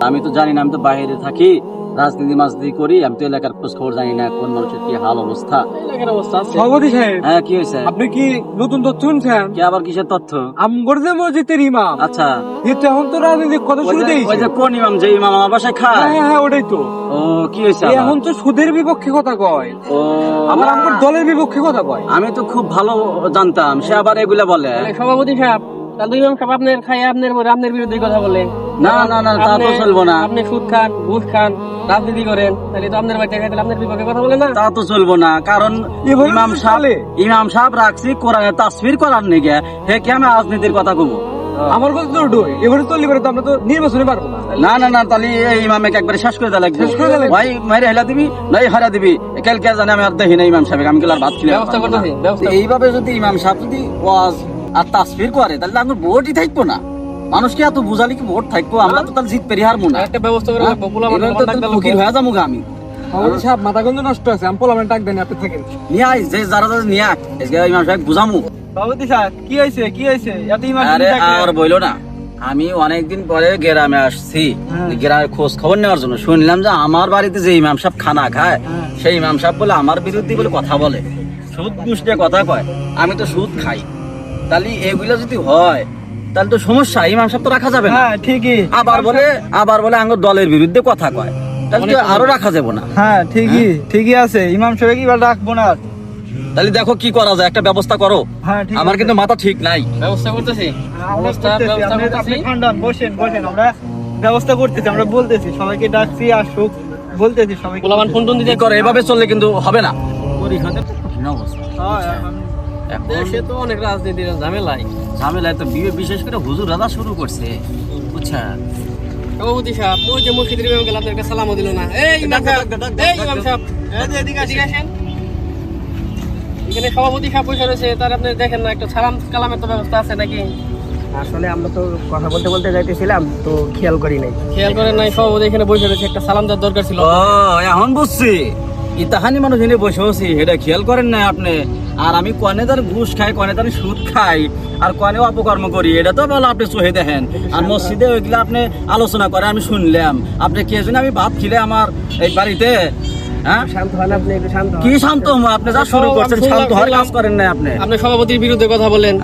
আমি তো জানি না আমি তো বাইরে থাকি রাজনীতি মাজনীতি করি আমি তো এলাকার খোঁজ খবর জানি না কোন মানুষের কি হাল অবস্থা। এলাকার অবস্থা সভাপতি সাহেব হ্যাঁ কি হয়েছে? আপনি কি নতুন তথ্য শুনছেন? কি আবার কিসের তথ্য? আমগর যে মসজিদের ইমাম। আচ্ছা। এখন তো রাজনীতির কথা ওই শুরুতেই ওই যে কোন ইমাম? যে ইমাম আমার বাসায় খায়? হ্যাঁ হ্যাঁ ওটাই তো। ও কি হয়েছে এখন তো সুদের বিপক্ষে কথা কয়। ও। আমার আমগর দলের বিপক্ষে কথা কয়। আমি তো খুব ভালো জানতাম সে আবার এগুলা বলে। সভাপতি সাহেব তাহলে ইমাম সাহেব আপনার খাই আপনার পরে আপনার বিরুদ্ধে কথা বলে। না, না, না, তা তো চলবো না। আপনি সুদ খান ঘুষ খান রাজনীতি করেন তাহলে তো আপনার বাড়িতে খাইতে আপনার বিপক্ষে কথা বলে না। তা তো চলবো না কারণ ইমাম তো সাহেব চলে। ইমাম সাহেব রাখছি কোরআনে তাসফির করার নিগে। হে কি আমি রাজনীতির কথা কব আমার কথা তো ওটাই এবারে তো লিবারে তো আমরা তো নির্বাচনে পারব না। না না না তাহলে এই ইমামকে একবারে শেষ করে দেওয়া লাগবে। শেষ করে দেয়া ভাই মাইরে হেলা দিবি? নাই হারা দিবি। কালকে জানে আমি আর দেখি না ইমাম সাহেব আমি গেলার ভাত খেলে ব্যবস্থা করতেছি, এইভাবে যদি ইমাম সাহেব যদি ওয়াজ আর তাসফির করে তাহলে আমার ভোটই থাকব না। মানুষকে এত বুঝালি কি ভোট থাকব? আমরা তো তাহলে জিত পেরি হারবো না। একটা ব্যবস্থা করে রাখব পোলা তো ফকির হয়ে যাব আমি। সাহেব নষ্ট আছে আমি পোলামেন ডাক দেন আপনি থাকেন। নিয়ে আই যে যারা যারা নিয়ে আয় ইমাম সাহেব বুঝামু। সভাপতি সাহেব কি হয়েছে কি হয়েছে? এত আরে আর বইলো না। আমি অনেকদিন পরে গ্রামে আসছি। গ্রামের খোঁজ খবর নেওয়ার জন্য। শুনলাম যে আমার বাড়িতে যে ইমাম সাহেব খানা খায় সেই ইমাম সাহেব বলে আমার বিরুদ্ধে বলে কথা বলে। সুদ ঘুষ নিয়ে কথা কয়। আমি তো সুদ খাই। তাহলে এগুলো যদি হয় তাহলে তো সমস্যা ইমাম সাহেব তো রাখা যাবে না। হ্যাঁ ঠিকই। আবার বলে আবার বলে আঙ্গ দলের বিরুদ্ধে কথা কয়। তাহলে তো আরও রাখা যাবে না। হ্যাঁ ঠিকই ঠিকই আছে। ইমাম সাহেব কি রাখব না তাহলে দেখো কি করা যায় একটা ব্যবস্থা করো। হ্যাঁ আমার কিন্তু মাথা ঠিক নাই। ব্যবস্থা করতেছি। বসেন বসেন আমরা ব্যবস্থা করতেছি আমরা বলতেছি সবাইকে ডাকছি আসুক বলতেছি সবাইকে। ফোন টোন দিতে করে? এভাবে চললে কিন্তু হবে না। কঠিন অবস্থা? এখন দেশে তো অনেক রাজনীতির ঝামেলাই ঝামেলায় তো বিয়ে বিশেষ করে হুজুর রাজা শুরু করছে। বুঝছেন সভাপতি সাহেব ওই যে মসজিদের ইমাম গেল আপনাকে সালামও দিল না। এই ইমাম সাহেব এই ইমাম সাহেব এদিকে আসেন। এখানে সভাপতি সাহেব বসে রয়েছে তার আপনি দেখেন না একটা সালাম কালামের তো ব্যবস্থা আছে নাকি? আসলে আমরা তো কথা বলতে বলতে যাইতেছিলাম তো খেয়াল করি নাই। খেয়াল করেন নাই সভাপতি এখানে বসে রয়েছে একটা সালাম দেওয়ার দরকার ছিল। এখন বুঝছি। ইতাহানি মানুষ এনে বসে আছি এটা খেয়াল করেন না আপনি। আর আমি কনে তার ঘুষ খাই কনে তার সুদ খাই আর কনে অপকর্ম করি এটা তো বলো আপনি চোহে দেখেন। আর মসজিদে ওইগুলো আপনি আলোচনা করে আমি শুনলাম। আপনি কে জানি আমি ভাত খেলে আমার এই বাড়িতে শান্ত হন আপনি একটু শান্ত হন। কি শান্ত? আপনি যা শুরু করছেন শান্ত হওয়ার কাজ করেন না আপনি। আপনি সভাপতির বিরুদ্ধে কথা বলেন।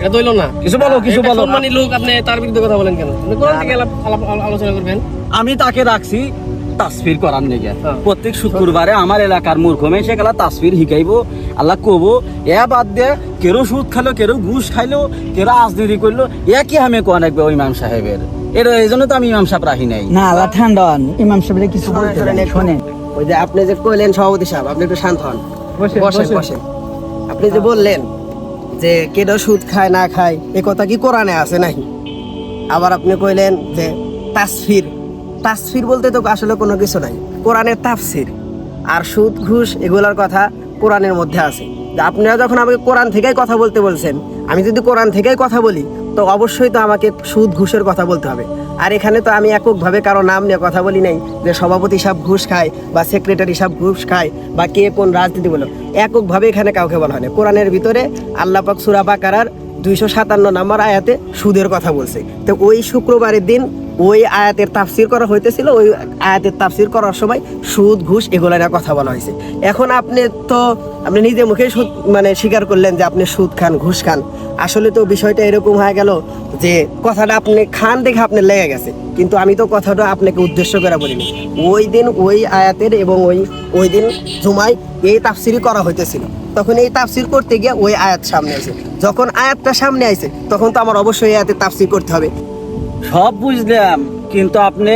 এটা তো না। কিছু বলো কিছু একটা বলো সম্মানী লোক আপনি তার বিরুদ্ধে কথা বলেন কেন? আপনি কোন দিকে আলাপ- আলাপ- আলাপ- আলোচনা করবেন? আমি তাকে রাখছি তাসফির করার নিগে। হ্যাঁ। প্রত্যেক শুক্রবারে আমার এলাকার মূর্খ মেয়ে গেলা তাসফির শিখাইবো আল্লাহ কব এ বাদ দে কেরো সুদ খাইলো কেরো ঘুষ খাইলো কেরো রাজনীতি করল এ কি আমি কোয়া রাখবে ওই ইমাম সাহেবের? এর এই জন্য তো আমি ইমাম সাহেব রাখি নাই। না আল্লাহ ঠান্ডা ইমাম সাহেবের কিছু বলতে শোনেন, ওই যে আপনি যে কইলেন সভাপতি সাহেব আপনি একটু শান্ত হন। বসেন। বসেন আপনি যে বললেন যে কেডো সুদ খায় না খায় এ কথা কি কোরআনে আছে নাকি? আবার আপনি কইলেন যে তাসফির তাসফির বলতে তো আসলে কোনো কিছু নাই। কোরআনের তাফসির আর সুদ, ঘুষ এগুলোর কথা কোরআনের মধ্যে আছে। আপনারা যখন আমাকে কোরআন থেকেই কথা বলতে বলছেন, আমি যদি কোরআন থেকেই কথা বলি, তো অবশ্যই তো আমাকে সুদ, ঘুষের কথা বলতে হবে। আর এখানে তো আমি এককভাবে কারও নাম নিয়ে কথা বলি নাই যে সভাপতি সাহেব ঘুষ খায় বা সেক্রেটারি সাহেব ঘুষ খায় বা কে কোন রাজনীতি বলো। এককভাবে এখানে কাউকে বলা হয় না। কোরআনের ভিতরে আল্লাহ পাক সুরা বাকারার দুইশো সাতান্ন নম্বর আয়াতে সুদের কথা বলছে। তো ওই শুক্রবারের দিন ওই আয়াতের তাফসির করা হইতেছিল, ওই আয়াতের তাফসির করার সময় সুদ, ঘুষ এগুলো নিয়ে কথা বলা হয়েছে এখন আপনি তো, আপনি নিজে মুখে সুদ- মানে স্বীকার করলেন যে আপনি সুদ খান, ঘুষ খান। আসলে তো বিষয়টা এরকম হয়ে গেল যে কথাটা আপনি খান দেখে আপনার লেগে গেছে। কিন্তু আমি তো কথাটা আপনাকে উদ্দেশ্য করে বলিনি। ওই দিন ওই আয়াতের এবং ওই ওই দিন জুমায় এই তাফসিরই করা হইতেছিল। তখন এই তাফসির করতে গিয়ে ওই আয়াত সামনে আসে। যখন আয়াতটা সামনে আইছে তখন তো আমার অবশ্যই এই আয়াতের তাফসির করতে হবে। সব বুঝলাম, কিন্তু আপনি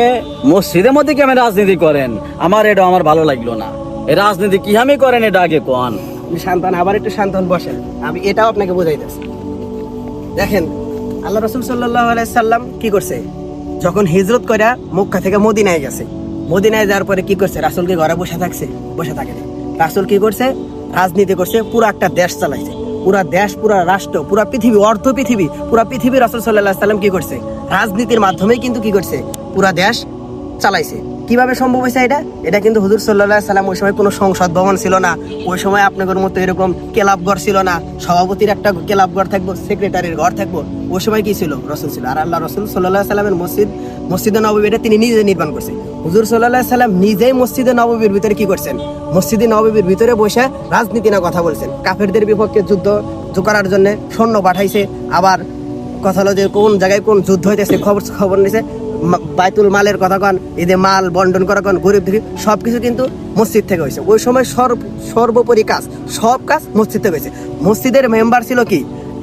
মসজিদের মধ্যে কি আমি রাজনীতি করেন? আমার এটা আমার ভালো লাগল না। এই রাজনীতি কি আমি করেন এটা আগে কোন? শান্তন, আবার একটু শান্তন বসেন। আমি এটাও আপনাকে বোঝাইতেছি। দেখেন, আল্লাহ রসুল সাল্লাহ সাল্লাম কি করছে? যখন হিজরত করে মক্কা থেকে মদিনায় গেছে, মদিনায় যাওয়ার পরে কি করছে? রাসুলকে ঘরে বসে থাকছে, বসে থাকে। রাসুল কি করছে? রাজনীতি করছে, পুরো একটা দেশ চালাইছে। পুরা দেশ, পুরা রাষ্ট্র, পুরা পৃথিবী অর্থ পৃথিবী, পুরা পৃথিবী রাসুল সাল্লাহ সাল্লাম কি করছে? রাজনীতির মাধ্যমেই কিন্তু কি করছে? পুরা দেশ চালাইছে। কীভাবে সম্ভব হয়েছে এটা? এটা কিন্তু হুজুর সাল্লাহ সাল্লাম ওই সময় কোনো সংসদ ভবন ছিল না। ওই সময় আপনাদের মতো এরকম ক্লাব ঘর ছিল না। সভাপতির একটা ক্লাব ঘর থাকব, সেক্রেটারির ঘর থাকব। ওই সময় কি ছিল? রসুল ছিল। আর আল্লাহ রসুল সাল্লাহ সাল্লামের মসজিদ, মসজিদে নবী এটা তিনি নিজে নির্মাণ করছেন। হুজুর সাল্লাহ সাল্লাম নিজেই মসজিদে নববীর ভিতরে কি করছেন? মসজিদে নববীর ভিতরে বসে রাজনীতি না কথা বলছেন। কাফেরদের বিপক্ষে যুদ্ধ করার জন্য সৈন্য পাঠাইছে। আবার কথা হলো যে কোন জায়গায় কোন যুদ্ধ হইতেছে খবর খবর মা- বাইতুল মালের কথা কন এই যে মাল বন্টন করা কন, গরিব দুঃখী সব কিছু কিন্তু মসজিদ থেকে হয়েছে। ওই সময় সর্ব সর্বোপরি কাজ, সব কাজ মসজিদ থেকে হয়েছে। মসজিদের মেম্বার ছিল কি?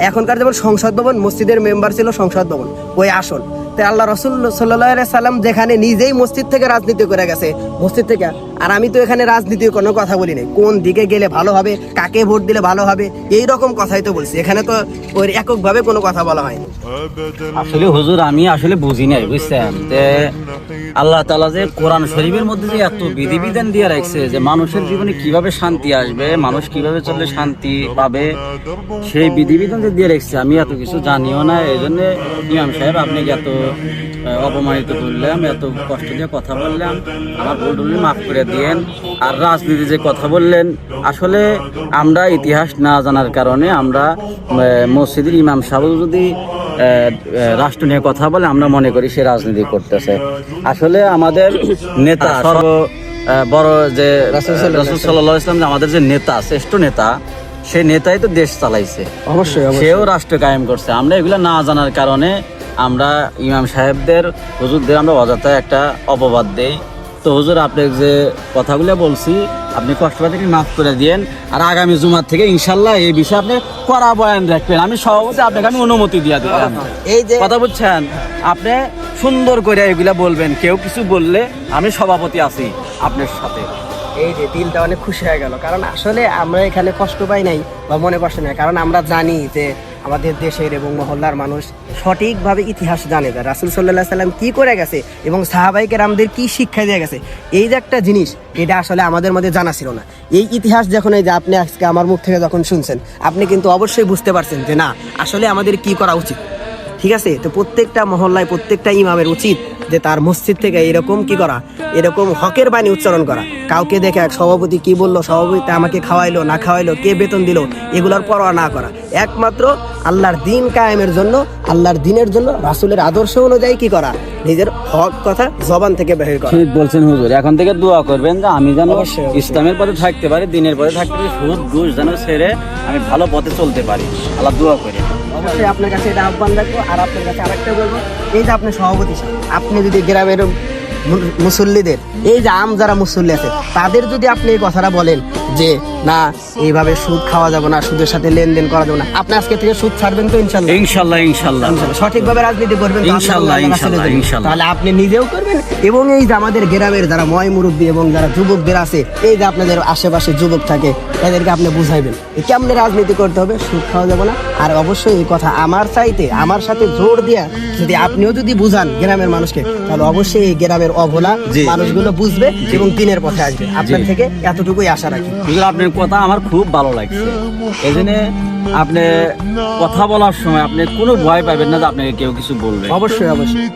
এখনকার যেমন সংসদ ভবন, মসজিদের মেম্বার ছিল সংসদ ভবন, ওই আসল। তাই আল্লাহ রসুল সাল্লাহ সাল্লাম যেখানে নিজেই মসজিদ থেকে রাজনীতি করে গেছে, মসজিদ থেকে আর আমি তো এখানে রাজনীতির কোনো কথা বলি নাই। কোন দিকে গেলে ভালো হবে, কাকে ভোট দিলে ভালো হবে, এই রকম কথাই তো বলছি। এখানে তো ওই এককভাবে কোনো কথা বলা হয়নি। আসলে হুজুর, আমি আসলে বুঝি নাই, বুঝছেন? যে আল্লাহ তালা যে কোরআন শরীফের মধ্যে যে এত বিধিবিধান দিয়ে রাখছে যে মানুষের জীবনে কীভাবে শান্তি আসবে, মানুষ কীভাবে চললে শান্তি পাবে, সেই বিধিবিধান যে দিয়ে রাখছে, আমি এত কিছু জানিও না। এই জন্য ইমাম সাহেব, আপনি এত অপমানিত করলাম, এত কষ্ট দিয়ে কথা বললাম? আমার ভুল মাফ করে দিয়েন আর রাজনীতি যে কথা বললেন আসলে আমরা ইতিহাস না জানার কারণে আমরা মসজিদের ইমাম সাহেব যদি রাষ্ট্র নিয়ে কথা বলে আমরা মনে করি সে রাজনীতি করতেছে। আসলে আমাদের নেতা সর্ব আহ, বড় যে রাসুল সাল্লাহ ইসলাম যে আমাদের যে নেতা শ্রেষ্ঠ নেতা সে নেতাই তো দেশ চালাইছে। অবশ্যই। সেও রাষ্ট্র কায়েম করছে। আমরা এগুলো না জানার কারণে আমরা ইমাম সাহেবদের হুজুরদের আমরা অযথা একটা অপবাদ দেই। তো হুজুর আপনি যে কথাগুলো বলছি আপনি কষ্ট থেকে মাফ করে দিয়েন। আর আগামী জুমার থেকে ইনশাল্লাহ এই বিষয়ে আপনি কড়া বয়ান রাখবেন। আমি সভাপতি আপনাকে আমি অনুমতি দিয়ে দিলাম। এই যে কথা বুঝছেন? আপনি সুন্দর করে এগুলা বলবেন। কেউ কিছু বললে আমি সভাপতি আছি আপনার সাথে। এই যে দিলটা অনেক খুশি হয়ে গেল। কারণ আসলে আমরা এখানে কষ্ট পাই নাই বা মনে কষ্ট নাই কারণ আমরা জানি যে আমাদের দেশের এবং মহল্লার মানুষ সঠিকভাবে ইতিহাস জানে যে রাসুল সাল্লাহ সাল্লাম কী করে গেছে এবং সাহাবাইকে আমাদের কী শিক্ষা দিয়ে গেছে। এই যে একটা জিনিস, এটা আসলে আমাদের মধ্যে জানা ছিল না। এই ইতিহাস যখন এই যে আপনি আজকে আমার মুখ থেকে যখন শুনছেন, আপনি কিন্তু অবশ্যই বুঝতে পারছেন যে না, আসলে আমাদের কি করা উচিত? ঠিক আছে? তো প্রত্যেকটা মহল্লায় প্রত্যেকটা ইমামের উচিত যে তার মসজিদ থেকে এরকম কি করা? এরকম হকের বাণী উচ্চারণ করা। কাউকে দেখে এক সভাপতি কি বলল? সভাপতি আমাকে খাওয়াইলো না খাওয়াইলো কে বেতন দিল? এগুলোর পরোয়া না করা। একমাত্র আল্লাহর দিন কায়েমের জন্য আল্লাহর দিনের জন্য রাসুলের আদর্শ অনুযায়ী কি করা? নিজের হক কথা জবান থেকে বের করা। ঠিক বলছেন হুজুর। এখন থেকে দোয়া করবেন যে আমি যেন। ইসলামের পথে থাকতে পারি দিনের পথে থাকতে পারি সুদ ঘুষ যেন ছেড়ে আমি ভালো পথে চলতে পারি। আল্লাহ দোয়া করি অবশ্যই আপনার কাছে এটা আহ্বান রাখব। আর আপনার কাছে আরেকটা বলব, এই যে আপনি সভাপতি আপনি যদি গ্রামের মুসল্লিদের, এই যে আম যারা মুসল্লি আছে, তাদের যদি আপনি এই কথাটা বলেন যে না এইভাবে সুদ খাওয়া যাবে না সুদের সাথে লেনদেন করা যাবে না। আপনি আজকে থেকে সুদ ছাড়বেন তো ইনশাল্লাহ। ইনশাল্লাহ ইনশাল্লাহ। সঠিকভাবে রাজনীতি করবেন ইনশাল্লাহ, ইনশাল্লাহ, ইনশাল্লাহ। তাহলে আপনি নিজেও করবেন এবং এই যে আমাদের গ্রামের যারা ময় মুরব্বী এবং যারা যুবকদের আছে এই যে আপনাদের আশেপাশে যুবক থাকে তাদেরকে আপনি বুঝাইবেন কেমনে রাজনীতি করতে হবে সুদ খাওয়া যাবে না। আর অবশ্যই এই কথা আমার চাইতে আমার সাথে জোর দিয়া যদি আপনিও যদি বুঝান গ্রামের মানুষকে তাহলে অবশ্যই এই গ্রামের অবলা মানুষগুলো বুঝবে এবং দিনের পথে আসবে। আপনার থেকে এতটুকুই আশা রাখি। আপনার কথা আমার খুব ভালো লাগছে। এই জন্য আপনি কথা বলার সময় আপনি কোনো ভয় পাবেন না যে আপনাকে কেউ কিছু বলবে। অবশ্যই অবশ্যই।